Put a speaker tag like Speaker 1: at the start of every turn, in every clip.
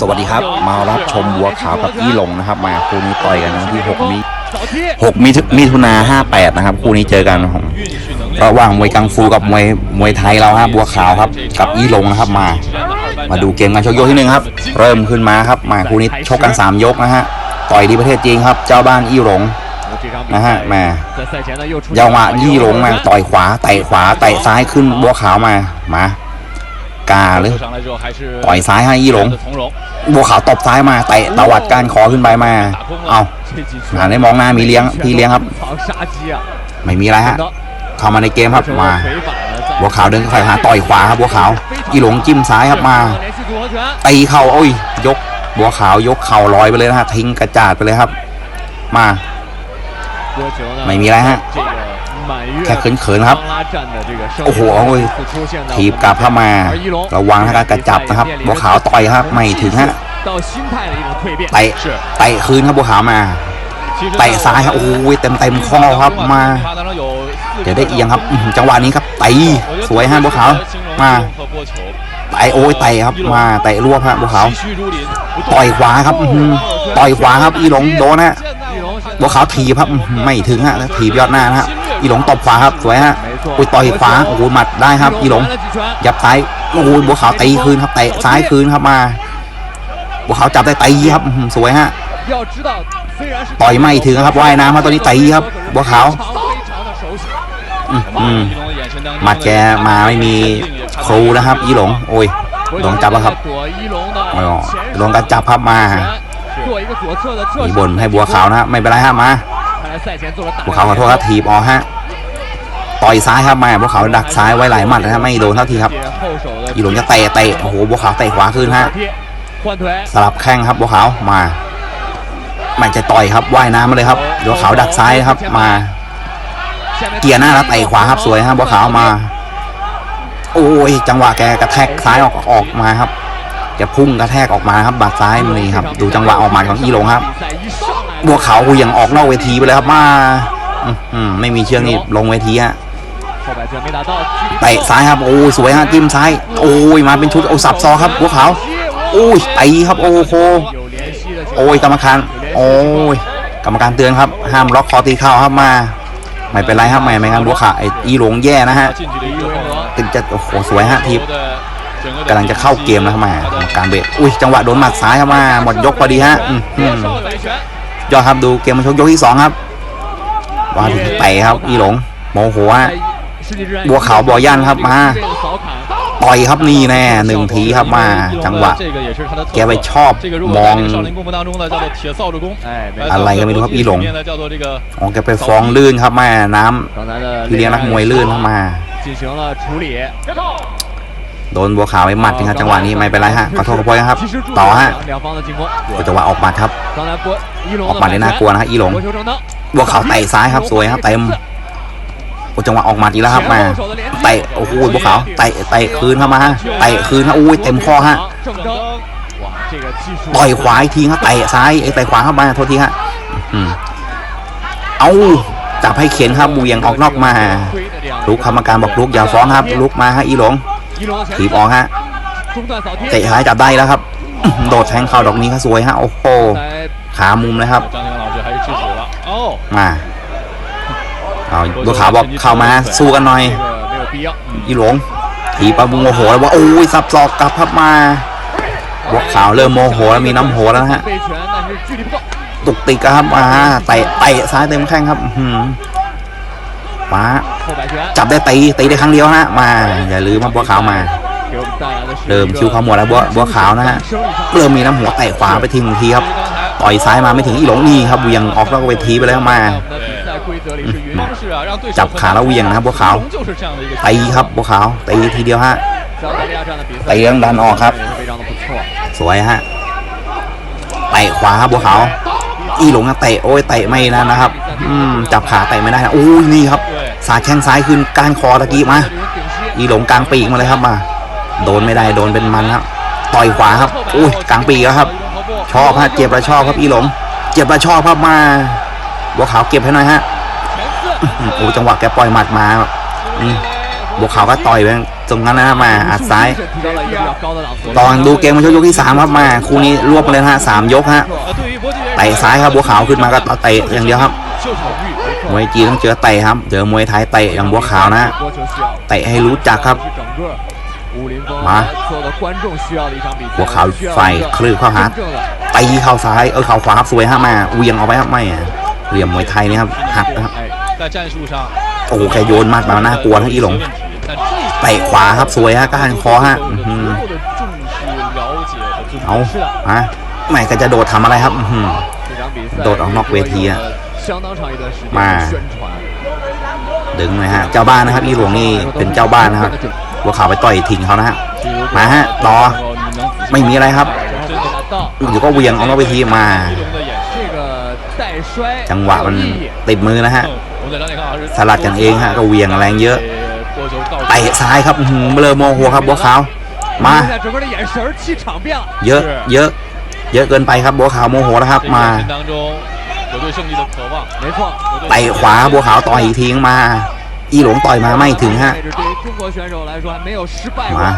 Speaker 1: สวัสดีครับ มารับชมบัวขาวกับอี้หลงนะครับ มาคู่นี้ต่อยกันวันที่ 6 มิ6มิถุมิถุนา58 นะครับ คู่นี้เจอกันของระหว่างมวยกังฟูกับมวยมวยไทยเราฮะบัวขาวครับ กับอี้หลงนะครับมา มาดูเกมกันชกยกที่หนึ่งครับ เริ่มขึ้นมาครับ มาคู่นี้ชกกัน 3 ยกนะฮะต่อยดีประเทศจีนครับ เจ้าบ้านอี้หลงนะฮะแม่เยาวะยี่หลงมาต่อยขวาเตะขวาเตะซ้ายขึ้นบัวขาวมามา กาหรือต่อยซ้ายให้ยี่หลงบัวขาวตบซ้ายมาเตะตวัดการคอขึ้นไปมา เอาหันได้มองหน้ามีเลี้ยงพี่เลี้ยงครับ ไม่มีอะไรฮะเข้ามาในเกมครับมาบัวขาวเดินเข้าไปหาต่อยขวาครับบัวขาวยี่หลงจิ้มซ้ายครับมาตีเข่าโอ้ย ยกบัวขาวยกเข่าลอยไปเลยนะฮะทิ้งกระจาดไปเลยครับ มา ไม่มีอะไรฮะ แค่เขินๆครับ โอ้โหโอ้ยถีบกลับเข้ามาระวังนะการกระจับนะครับบัวขาวต่อยครับไม่ถึงฮะเตะเตะคืนครับบัวขาวมาเตะซ้ายครับโอ้ยเต็มเต็มๆข้อครับมาเดี๋ยวได้เอียงครับอื้อหือจังหวะนี้ครับตีสวยฮะบัวขาวมาเตะโอ้ยเตะครับมาเตะรวบฮะบัวขาวต่อยขวาครับอื้อหือต่อยขวาครับอีหลงโดนฮะ บัวขาวถีครับไม่ถึงฮะถีบยอดหน้านะฮะอีหลงตบขวาครับสวยฮะอุ้ยต่อยขวาโอ้โหหมัดได้ครับ อีหลงยับซ้ายโอ้โหบัวขาวตีคืนครับเตะซ้ายคืนครับมาบัวขาวจับได้ตีครับสวยฮะต่อยไม่ถึงครับว่ายน้ำครับตอนนี้ตีครับบัวขาวอืมหมัดแกมาไม่มีครูนะครับ อีหลงโอ้ยโดนจับแล้วครับอ๋อโดนการจับครับมา มีบนให้บัวขาวนะฮะไม่เป็นไรฮะมาบัวขาวขอโทษครับถีบออกฮะต่อยซ้ายครับมาบัวขาวดักซ้ายไว้หลายหมัดนะฮะไม่โดนเท่าทีครับอีหลงจะเตะเตะโอ้โหบัวขาวเตะขวาขึ้นฮะสลับแข้งครับบัวขาวมาไม่จะต่อยครับว่ายน้ำมาเลยครับบัวขาวดักซ้ายครับมา เกียร์หน้าแล้วเตะขวาครับสวยครับบัวขาวมา โอ้ยจังหวะแกกระแทกซ้ายออกออกมาครับ แกพุ่งกระแทกออกมาครับบาดซ้ายนี่ครับ ดูจังหวะออกมาของอีหลงครับ บัวขาวเหวี่ยงออกนอกเวทีไปเลยครับมาอไม่มีเชือกนี่ลงเวทีฮะเตะซ้ายครับโอ้สวยฮะจิ้มซ้าย โอ้ยมาเป็นชุดโอ้สับซอครับบัวขาวโอ้ยตีครับโอ้โหโอ้ยกรรมการโอ้ยกรรมการเตือนครับห้ามล็อกคอตีเข่าครับมาไม่เป็นไรครับไม่ไม่งั้นบัวขาวไอ้อีหลงแย่นะฮะถึงจะโอ้โหสวยฮะทีบ กำลังจะเข้าเกมแล้วครับมากรรมการเบรกอุ้ยจังหวะโดนหมัดซ้ายครับมาหมดยกพอดีฮะย้อหือยอดครับดูเกมมันชกยกที่สองครับว่าถึงเตะครับอีหลงโมโหฮะบัวขาวบัวย่านครับมาต่อยครับนี่แน่หนึ่งทีครับมาจังหวะแกไปชอบมองอะไรก็ไม่รู้ครับอีหลงอ๋อแกไปฟ้องลื่นครับม่น้ำพี่เลี้ยงนักมวยลื่นเข้ามา ดนบัวขาวไปหมัดนะครับจังหวะนี้ไม่เป็นไรฮะขอโทษขอโพยครับ ต่อฮะดูจังหวะออกหมัดครับออกหมัดได้น่ากลัวนะฮะอีหลงบัวขาวเตะซ้ายครับสวยครับเต็มโอ้จังหวะออกหมัดอีกแล้วครับแม่เตะโอ้โหบัวขาวเตะเตะคืนเข้ามาฮะเตะคืนฮะอุ้ยเต็มข้อฮะต่อยขวาอีกทีครับเตะซ้ายไอ้เตะขวาเข้ามาโทษทีฮะอืมเอาจับให้เข็นครับบูยังออกนอกมาลุกกรรมการบอกลุกอย่าฟ้องครับลุกมาฮะอีหลง ถีบออกฮะเตะซ้ายจับได้แล้วครับ โดดแทงเข่าดอกนี้ก็สวยฮะโอ้โหขามุมเลยครับมาเอาบัวขาบอกเข้ามาสู้กันหน่อยอีหลงถีบปะบุงโมโหแล้วว่าโอ้ยสับศอกกลับพับมาบัวขาวเริ่มโมโหแล้วมีน้ำโหแล้วฮะตุกติกครับมาเตะเตะซ้ายเต็มแข้งครับมา จับได้ตีตีได้ครั้งเดียวฮะมาอย่าลืมว่าบัวขาวมาเริ่มคิวเขาหมดแล้วบัวบัวขาวนะฮะเริ่มมีน้ำหัวเตะขวาไปทีหนึ่งทีครับต่อยซ้ายมาไม่ถึงอีหลงนี่ครับเวียงออกนอกเวทีไปแล้วมาจับขาแล้วเวียงนะครับบัวขาวตีครับบัวขาวตีทีเดียวฮะตีเรื่องดันออกครับ สวยฮะเตะขวาครับบัวขาวอีหลงอะเตะโอ้ยเตะไม่นะนะครับ อืมจับขาเตะไม่ได้นะโอ้ยนี่ครับ สาแข้งซ้ายขึ้นกลางคอตะกี้มาอีหลงกลางปีกมาเลยครับมา โดนไม่ได้โดนเป็นมันครับต่อยขวาครับอุ้ยกลางปีกครับ ชอบฮะเจ็บระชอบครับอีหลง เจ็บระชอบครับมาบัวขาวเก็บให้หน่อยฮะโอ้จังหวะแกปล่อยหมัดมาบัวขาวก็ต่อยไปตรงนั้นนะมาอัดซ้าย ตอนดูเกมมาช่วยยกที่สามครับมาคู่นี้รวบเลยฮะสามยกฮะเตะซ้ายครับบัวขาวขึ้นมาก็เตะอย่างเดียวครับ มวยจีต้องเจอเตะครับเจอมวยไทยเตะอย่างบัวขาวนะเตะให้รู้จักครับมาบัวขาว
Speaker 2: ใส่
Speaker 1: คลื่นเข้าหาตีเข้าซ้ายเออเข่าขวาครับสวยฮะมาเวียงเอาไปครับไม่เหลี่ยมมวยไทยนี่ครับหักนะครับโอ้แหแโยนมากมาหน้ากลัวทั้งอีหลงเตะขวาครับสวยฮะก้านคอฮะเอาฮะไม่ก็จะโดดทำอะไรครับโดดออกนอกเวทีอะ มาดึงเลยฮะเจ้าบ้านนะครับอีหลวงนี่เป็นเจ้าบ้านนะครับหัวขาวไปต่อยทิ้งเขานะฮะมาฮะต่อไม่มีอะไรครับอยู่ก็เวียงเอานอาไปทีมา จังหวะมันติดมือนะฮะสลัดกันเองฮะก็เวียงแรงเยอะไต่ซ้ายครับเบลอโมหัวครับบัวขาวมาเยอะเยอะ เยอะเกินไปครับบัวขาวโมโหนะครับมา ไปขวาบัวขาวต่อยทิ้งมา อีหลงต่อยมาไม่ถึงฮะมา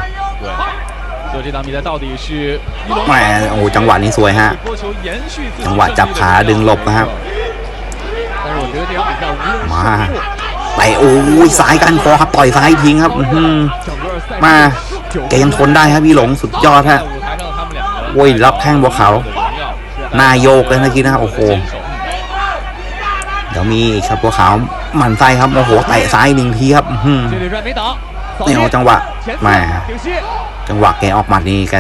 Speaker 1: แหมโอ้จังหวะนี้สวยฮะ จังหวะจับขาดึงหลบนะครับ มาไปโอ้ยสายกันคอครับต่อยซ้ายทิ้งครับมาแกยังทนได้ครับพี่หลงสุดยอดฮะโว้ยรับแข้งบัวขาวหน้าโยกเลยเมื่อกี้นะโอ้โห เดี๋ยวมีครับตัวขาวหมั่นไส้ครับโอ้โหเตะซ้ายหนึ่งทีครับนี่เอาจังหวะมาจังหวะแกออกหมัดนี่แก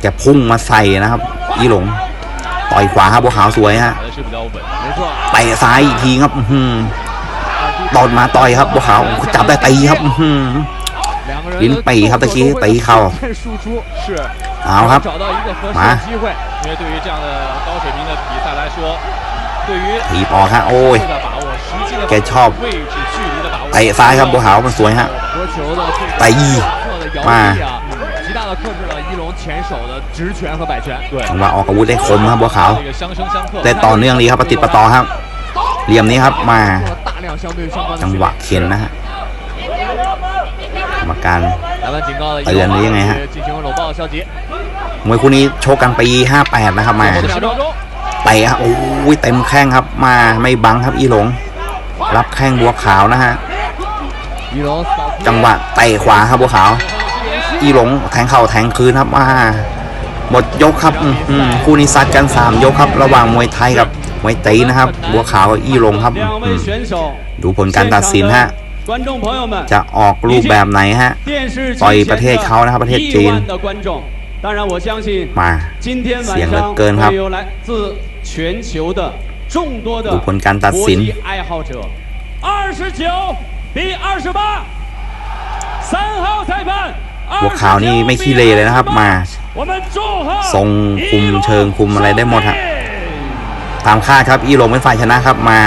Speaker 1: แกพุ่งมาใส่นะครับอีหลงต่อยขวาครับบัวขาวสวยฮะเตะซ้ายอีกทีครับอืตอดมาต่อยครับบัวขาวจับได้ตีครับอืลิ้นปีครับตะกี้ตีเข่าเอาครับมา ทีบออกฮะโอ้ยแกชอบไต่ซ้ายครับบัวขาวมันสวยฮะ
Speaker 2: ไต่ยี
Speaker 1: มาจังหวะออกอาวุธได้คมครับบัวขาวแต่ต่อเนื่องดีครับประติดประต่อครับ เหลี่ยมนี้ครับมาจังหวะเข็นนะฮะมาการเตือนหรือยังไงฮะมวยคู่นี้โชกกันปีปดนะครับมา เตะครับโอ้ยเต็มแข้งครับมาไม่บังครับอีหลง รับแข้งบัวขาวนะฮะจังหวะเตะขวาครับบัวขาว อีหลงแทงเข่าแทงคืนครับมาหมดยกครับคู่นี้ซัดกัน3ยกครับ ระหว่างมวยไทยกับมวยตีนะครับ บัวขาวอีหลงครับ ดูผลการตัดสินฮะจะออกรูปแบบไหนฮะต่อยประเทศเขานะครับประเทศจีนมาเสียงเหลือเกินครับ
Speaker 3: 全球的众多的
Speaker 1: ดูผลการตัด
Speaker 3: 搏
Speaker 1: สิน
Speaker 3: 击爱好者。二十九比二十八，三号裁判。
Speaker 1: บัวขาวนี่ไม่ขี้เลเลยนะครับมา
Speaker 3: 我们祝贺
Speaker 1: ทรงคุม
Speaker 3: 一龙
Speaker 1: เชิงคุมอะไรได้หมดฮะ
Speaker 3: 胜利
Speaker 1: ตามคาดครับ อีหลงเป็นฝ่ายชนะครับมา